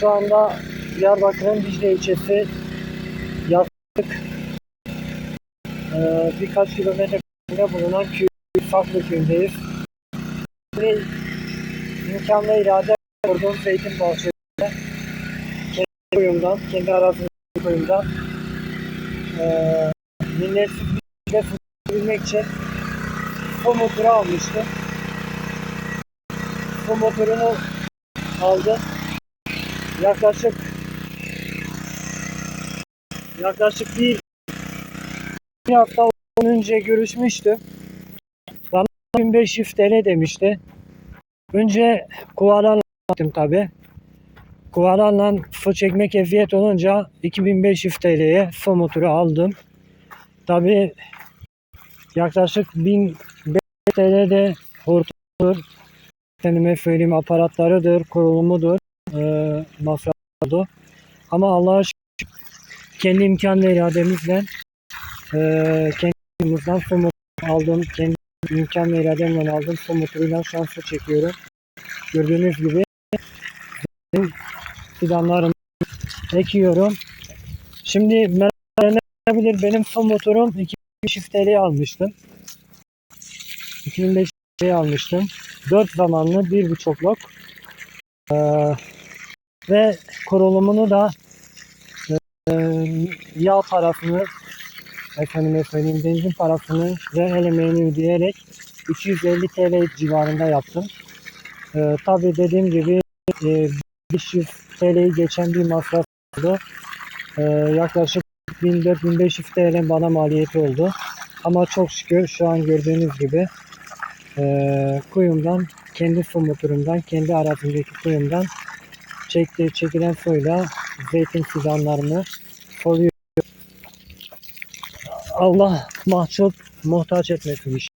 Şu anda Diyarbakır'ın Dicle ilçesi yaklaşık eee, birkaç kilometre bulunan köy, Saklı köyündeyiz. Ve imkanla irade kurduğum zeytin bahçesinde kendi koyumdan, kendi arazimdeki koyumdan eee minnetsiz bir şekilde fırlayabilmek için bu motoru almıştım. Bu motorunu aldım. Yaklaşık yaklaşık bir, hafta önce görüşmüştüm. Bana 1500 TL demişti. Önce kuvalarla yaptım tabi. Kuvalarla fır çekmek eziyet olunca 2500 TL'ye fır motoru aldım. Tabi yaklaşık 1000 TL'de hortumdur, kendime söyleyeyim aparatlarıdır, kurulumudur, eee masrafı. Ama Allah'a şükür kendi imkan ve irademizle eee kendimizden su aldım, kendi imkan ve irademle aldım. Su motoruyla şu çekiyorum. Gördüğünüz gibi fidanlarımı ekiyorum. Şimdi merak benim su motorum 2500 TL almıştım. 2500 TL almıştım. 4 zamanlı 1.5 lok. Ee, ve kurulumunu da e, yağ parasını efendime söyleyeyim benzin parasını ve el emeğini ödeyerek 250 TL civarında yaptım. Ee, tabii dediğim gibi e, 500 TL'yi geçen bir masraf oldu. Ee, yaklaşık 1400-1500 TL bana maliyeti oldu. Ama çok şükür şu an gördüğünüz gibi e, kuyumdan, kendi su motorumdan, kendi arazimdeki kuyumdan çekti, çekilen suyla zeytin fidanlarını soluyor. Allah mahcup muhtaç etmesin.